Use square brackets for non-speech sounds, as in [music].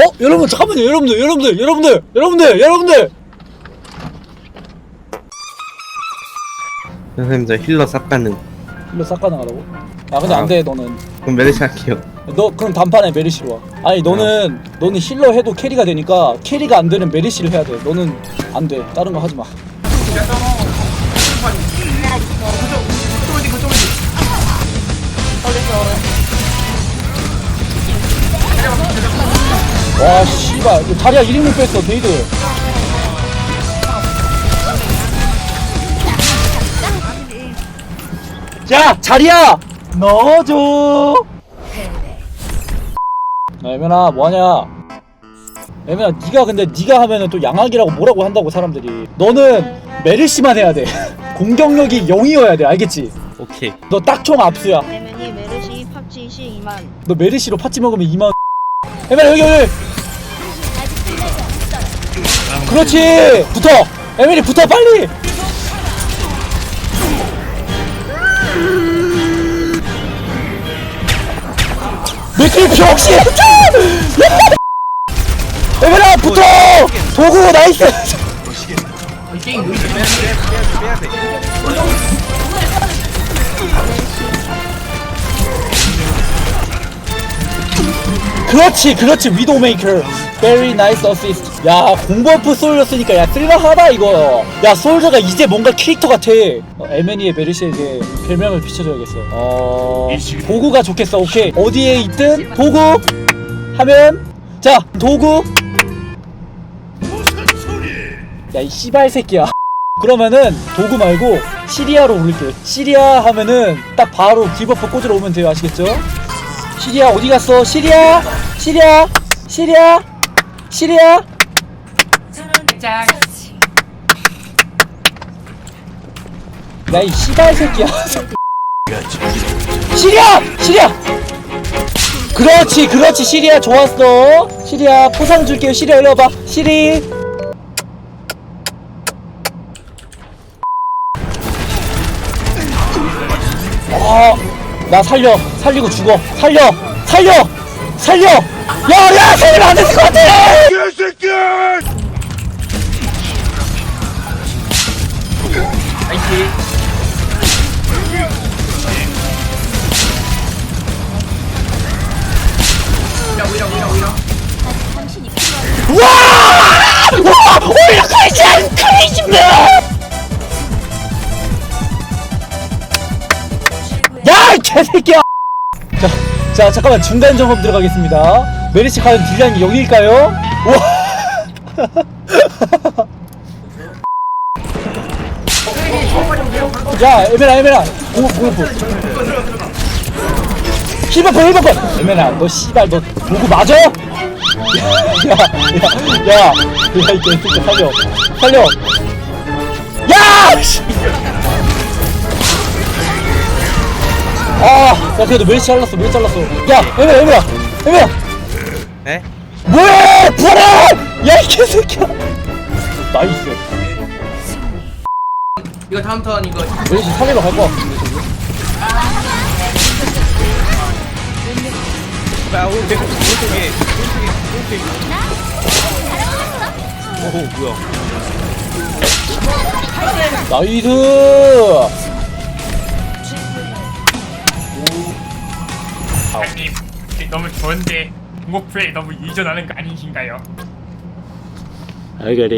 어? 여러분 잠깐만요. 여러분들 여러분들 여러분들 여러분들 여러분들! 선생님 저 힐러 쌉 가는. 일로 싹 가능하라고? 아 근데 안 돼 너는. 그럼 메르시 할게요. 너 그럼 단판에 메리시로 와. 아니 너는 너는 힐러 해도 캐리가 되니까 캐리가 안 되는 메리시를 해야 돼. 너는 안돼. 다른 거 하지 마 와 씨발. 이거 다리야 1인분 뺐어 데이드. 자 자리야! 넣어줘. 야 애면아 뭐하냐? 애면아 네가 근데 네가 하면은 또 양악이라고 뭐라고 한다고 사람들이. 너는 메르시만 해야 돼. [laughs] 공격력이 0이어야 돼 알겠지? 오케이. 너 딱 총 압수야. 대면이 메르시 팝치 시 2만. 너 메르시로 파찌 먹으면 2만. 애면아 여기 여기 그렇지. 붙어. 에밀이 붙어 빨리. 맥클 병신 에밀아 붙어. 도구 나이스 그렇지 그렇지. 위도메이커. Very nice assist. 야 공버프 솔렸으니까 야 쓸만하다 이거. 야 솔저가 이제 뭔가 캐릭터 같아. 어, 에메니의 베르시에게 별명을 비춰줘야겠어 어... 도구가 좋겠어. 오케이. 어디에 있든 도구 하면 자 도구. 야 이 씨발 새끼야. 그러면은 도구 말고 시리아로 올릴게 시리아 하면은 딱 바로 디버프 꽂으러 오면 돼요. 아시겠죠? 시리아 어디 갔어? 시리아? 시리아? 시리아? 시리아? 야이 씨발 새끼야. [laughs] 시리아! 시리아! 그렇지 그렇지. 시리아 좋았어. 시리아 포상 줄게요. 시리아 일로 와봐. 시리. 어, 나 살려, 살리고 죽어, 살려, 살려, 살려. 야, 야, 살리면 안 됐을 것 같아. 와! 자, 자, 잠깐만 중간 점검 들어가겠습니다. 메리시 과연 딜량이 0일까요? 우와! [laughs] 야, 에메라, 에메라! 공업, 공업부. 힐버퍼, 힐버퍼! 에메라, 너 씨발, 너 보고 맞아? [laughs] 야, 야, 야, 야, 이 개새끼 살려. 살려! 야 그래도 멜시 잘랐어, 멜시 잘랐어. 야, 에메라, 에메라, 에메라. 에? 뭐야, 부활해! 야, 이 개새끼야. 나이스. 이거 다음 턴 이거 멜시 살리러 갈것 같은데 지금. 야 오른쪽 오른쪽에 오른쪽에 오른쪽에 오호 뭐야 나이스. 너무 좋은데 공고프에 너무 의존하는 거 아니신가요? I got.